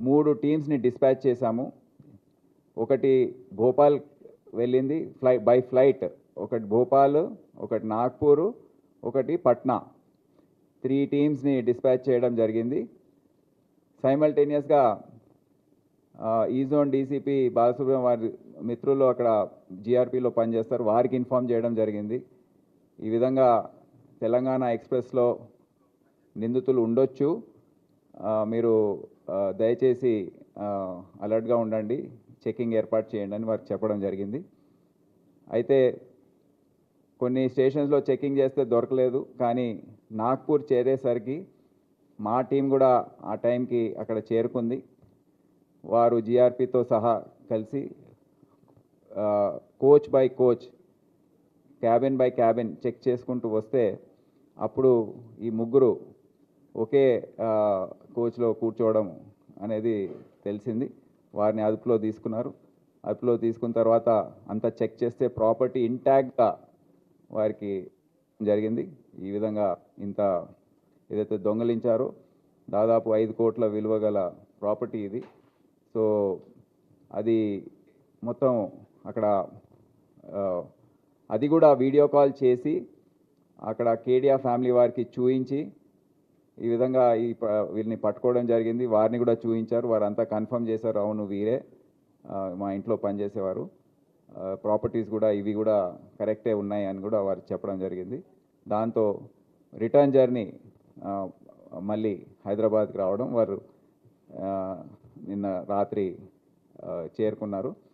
మూడు టీమ్స్ని డిస్పాచ్ చేశాము. ఒకటి భోపాల్ వెళ్ళింది ఫ్లై బై ఫ్లైట్ ఒకటి భోపాల్ ఒకటి నాగ్పూర్ ఒకటి పట్నా. త్రీ టీమ్స్ని డిస్పాచ్ చేయడం జరిగింది. సైమల్టేనియస్గా ఈ జోన్ డీసీపీ బాలసుబ్రహ్మణ్యం వారి మిత్రులు అక్కడ జీఆర్పీలో పనిచేస్తారు. వారికి ఇన్ఫామ్ చేయడం జరిగింది. ఈ విధంగా తెలంగాణ ఎక్స్ప్రెస్లో నిందితులు ఉండొచ్చు. మీరు దయచేసి అలర్ట్గా ఉండండి. చెకింగ్ ఏర్పాటు చేయండి అని వారికి చెప్పడం జరిగింది. అయితే కొన్ని స్టేషన్స్లో చెకింగ్ చేస్తే దొరకలేదు. కానీ నాగ్పూర్ చేరేసరికి మా టీం కూడా ఆ టైంకి అక్కడ చేరుకుంది. వారు జీఆర్పీతో సహా కలిసి coach by coach cabin by cabin check చేసుకుంటూ వస్తే అప్పుడు ఈ ముగ్గురు ఒకే కోచ్లో కూర్చోవడం అనేది తెలిసింది. వారిని అదుపులో తీసుకున్నారు. అదుపులో తీసుకున్న తర్వాత అంతా చెక్ చేస్తే ప్రాపర్టీ ఇంటాక్ట్గా వారికి జరిగింది. ఈ విధంగా ఇంత ఏదైతే దొంగలించారో దాదాపు ఐదు కోట్ల విలువ గల ప్రాపర్టీ ఇది. సో అది మొత్తం అక్కడ అది కూడా వీడియో కాల్ చేసి అక్కడ కేడియా ఫ్యామిలీ వారికి చూయించి ఈ విధంగా ఈ ప- వీళ్ళని పట్టుకోవడం జరిగింది. వారిని కూడా చూపించారు వారంతా కన్ఫర్మ్ చేశారు. అవును వీరే మా ఇంట్లో పనిచేసేవారు. ప్రాపర్టీస్ కూడా ఇవి కూడా కరెక్టే ఉన్నాయి అని కూడా వారు చెప్పడం జరిగింది. దాంతో రిటర్న్ జర్నీ మళ్ళీ హైదరాబాద్కి రావడం వారు నిన్న రాత్రి చేరుకున్నారు.